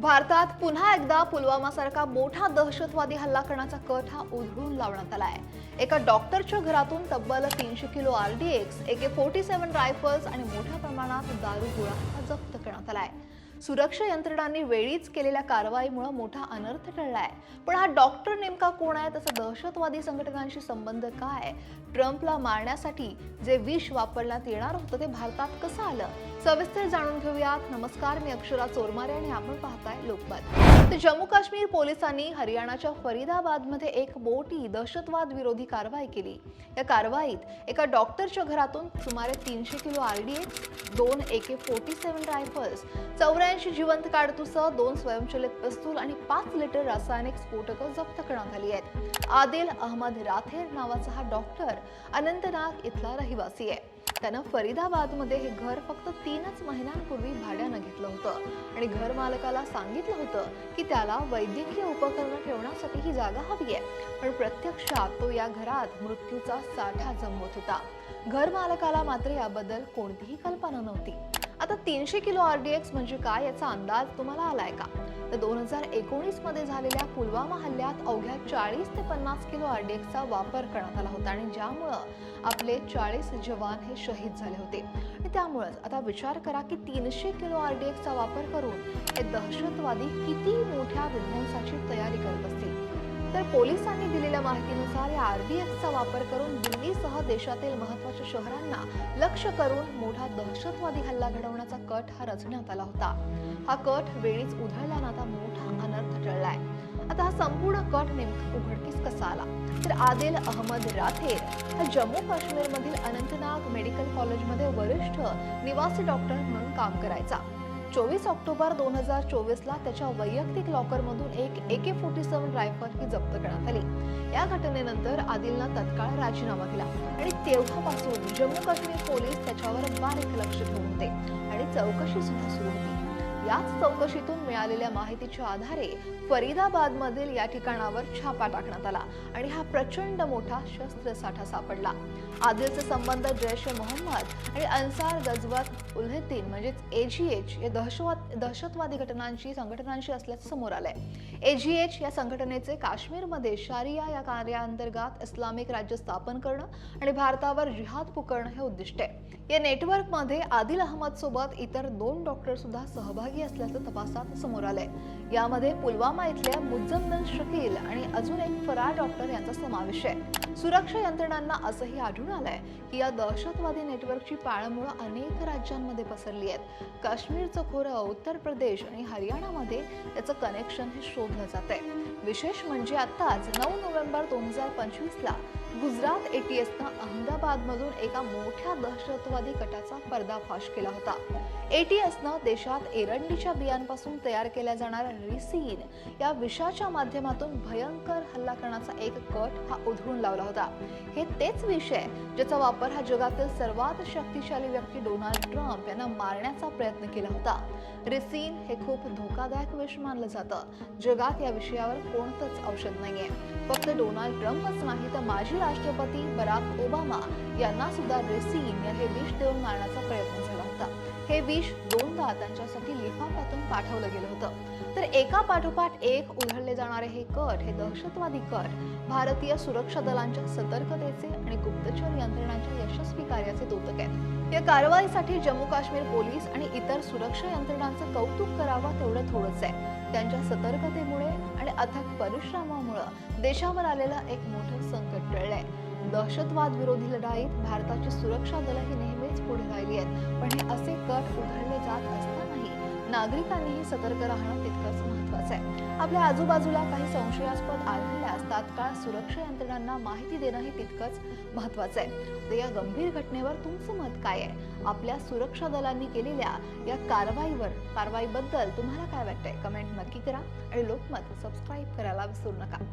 भारतात पुन्हा एकदा पुलवामासारखा मोठा दहशतवादी हल्ला करण्याचा कट हा उधळून लावण्यात आला आहे एका डॉक्टरच्या घरातून तब्बल तीनशे kilo R D X AK forty seven rifles आणि मोठ्या प्रमाणात दारू गोळा हा जप्त करण्यात आला आहे सुरक्षा यंत्रणांनी वेळीच केलेल्या कारवाईमुळे मोठा अनर्थ टळलाय. पण हा डॉक्टर नेमका कोण आहे? त्याचा दहशतवादी संघटनांशी संबंध काय ट्रम्पला मारण्यासाठी जे विष वापरण्यात येणार होतं ते भारतात कसं आलं? सविस्तर जाणून घेऊयात. नमस्कार मी अक्षरा चोरमारे आणि आपण पाहताय लोकमत. तर जम्मू काश्मीर पोलिसांनी हरियाणाच्या फरीदाबादमध्ये एक मोठी दहशतवाद विरोधी कारवाई केली. या कारवाईत एका डॉक्टरच्या घरातून सुमारे तीनशे किलो आरडीएक्स दोन एके फोर्टी सेव्हन रायफल्स चौऱ्या चौऱ्याऐंशी जिवंत काढतूस दोन स्वयंचलित पिस्तूल आणि पाच लिटर रासायनिक स्फोटकं जप्त करण्यात आली आहेत. आदिल अहमद राथेर नावाचा हा डॉक्टर अनंतनाग इथला रहिवासी आहे. त्यानं फरीदाबादमध्ये हे घर फक्त तीनच महिन्यांपूर्वी भाड्यानं घेतलं होतं आणि घर मालकाला सांगितलं होतं की त्याला वैद्यकीय उपकरणं ठेवण्यासाठी ही जागा हवी आहे. पण प्रत्यक्षात तो या घरात मृत्यूचा साठा जमवत होता. घर मालकाला मात्र याबद्दल कोणतीही कल्पना नव्हती. आता तीनशे किलो आर डी एक्स म्हणजे काय याचा अंदाज तुम्हाला आलाय का? तर दोन हजार एकोणीसमध्ये झालेल्या पुलवामा हल्ल्यात अवघ्या चाळीस ते पन्नास किलो आर डी एक्सचा वापर करण्यात आला होता आणि ज्यामुळं आपले चाळीस जवान हे शहीद झाले होते. आणि त्यामुळेच आता विचार करा की तीनशे किलो आर डी एक्सचा वापर करून हे दहशतवादी किती मोठ्या विध्वंसाची तयारी करत असतील? तर पोलिसांनी दिलेल्या माहितीनुसार या आरडीएक्सचा वापर करून दिल्लीसह देशातील महत्त्वाच्या शहरांना लक्ष करून मोठा दहशतवादी हल्ला घडवण्याचा कट हा रचण्यात आला होता. हा कट वेळीच उधळल्यानं आता मोठा अनर्थ टळलाय. आता हा संपूर्ण कट नेमका उघडकीस कसा आला? तर आदिल अहमद राथेर हा जम्मू काश्मीरमधील अनंतनाग मेडिकल कॉलेजमध्ये वरिष्ठ निवासी डॉक्टर म्हणून काम करायचा. चोवीस ऑक्टोबर दोन हजार चोवीसला त्याच्या वैयक्तिक लॉकरमधून एक एके फोर्टी सेव्हन रायफल ही जप्त करण्यात आली. या घटनेनंतर आदिलनं तत्काळ राजीनामा दिला आणि तेव्हापासून जम्मू काश्मीर पोलीस त्याच्यावर बारीक लक्ष ठेवून होते आणि चौकशी सुद्धा सुरू होती. याच चौकशीतून मिळालेल्या माहितीच्या आधारे फरीदाबाद मधील या ठिकाणावर छापा टाकण्यात आला आणि हा प्रचंड मोठा शस्त्रसाठा सापडला. आदिलचे संबंध जैश ए मोहम्मद आणि अन्सार गजवत उल्हेद्दीन म्हणजेच एजीएच या दहशतवाद दहशतवादी घटनांशी संघटनांशी असल्याचं समोर आलंय. एजीएच या संघटनेचे काश्मीरमध्ये शारिया या कार्याअंतर्गत इस्लामिक राज्य स्थापन करणं आणि भारतावर जिहाद पुकरणं हे उद्दिष्ट आहे. या नेटवर्कमध्ये आदिल अहमद सोबत इतर दोन डॉक्टर सुद्धा सहभागी असल्याचं तपासात समोर आलंय. यामध्ये पुलवामा इथल्या मुज्जम शकील आणि अजून एक फरार डॉक्टर यांचा समावेश आहे. सुरक्षा यंत्रणांना असंही आढळून आलंय की या दहशतवादी नेटवर्कची पाळंमुळं अनेक राज्यांमध्ये पसरली आहेत काश्मीरचं खोरं उत्तर प्रदेश आणि हरियाणामध्ये त्याचं कनेक्शन हे शोधलं जात आहे विशेष म्हणजे आत्ताच नऊ नोव्हेंबर दोन हजार पंचवीसला गुजरात एटीएसनं अहमदाबादमधून एका मोठ्या दहशतवादी गटाचा पर्दाफाश केला होता. एटीएसनं देशात एरंडीच्या बियांपासून तयार केल्या जाणाऱ्या रिसीन या विषाच्या माध्यमातून भयंकर हल्ला करण्याचा एक कट हा उधळून लावला होता. हे तेच विषय ज्याचा वापर हा जगातील सर्वात शक्तिशाली व्यक्ती डोनाल्ड ट्रम्प यांना मारण्याचा प्रयत्न केला होता. रिसीन हे खूप धोकादायक विष मानलं जातं. जगात या विषयावर कोणतंच औषध नाहीये. फक्त डोनाल्ड ट्रम्पच नाही तर माजी राष्ट्रपती बराक ओबामा यांना सुद्धा रेसीन या हे विष देऊन मारण्याचा प्रयत्न झाला. हे विष दोनदा त्यांच्यासाठी लिफाफ्यातून पाठवलं गेलं होतं. तर एका पाठोपाठ एक उधळले जाणारे हे कट हे दहशतवादी कट भारतीय सुरक्षा दलांच्या सतर्कतेचे आणि गुप्तचर यंत्रणांच्या यशस्वी कार्याचे द्योतक आहेत. या कारवाईसाठी जम्मू काश्मीर पोलीस आणि इतर सुरक्षा यंत्रणांचं कौतुक करावं तेवढं थोडंच आहे. त्यांच्या सतर्कतेमुळे आणि अथक परिश्रमामुळे देशावर आलेलं एक मोठं संकट टळलंय. दहशतवाद विरोधी लढाईत भारताची सुरक्षा दलं ही नेहमीच पुढे राहिली आहेत. पण हे असे कट उघडले जात असतानाही नागरिकांनीही सतर्क राहणं तितकंच महत्वाचं आहे. आपल्या आजूबाजूला काही संशयास्पद आढळल्यास तात्काळ सुरक्षा यंत्रणांना माहिती देणंही तितकंच महत्वाचं आहे. तर या गंभीर घटनेवर तुमचं मत काय आहे? आपल्या सुरक्षा दलांनी केलेल्या या कारवाईवर कारवाईबद्दल तुम्हाला काय वाटतंय? कमेंट नक्की करा आणि लोकमत सबस्क्राईब करायला विसरू नका.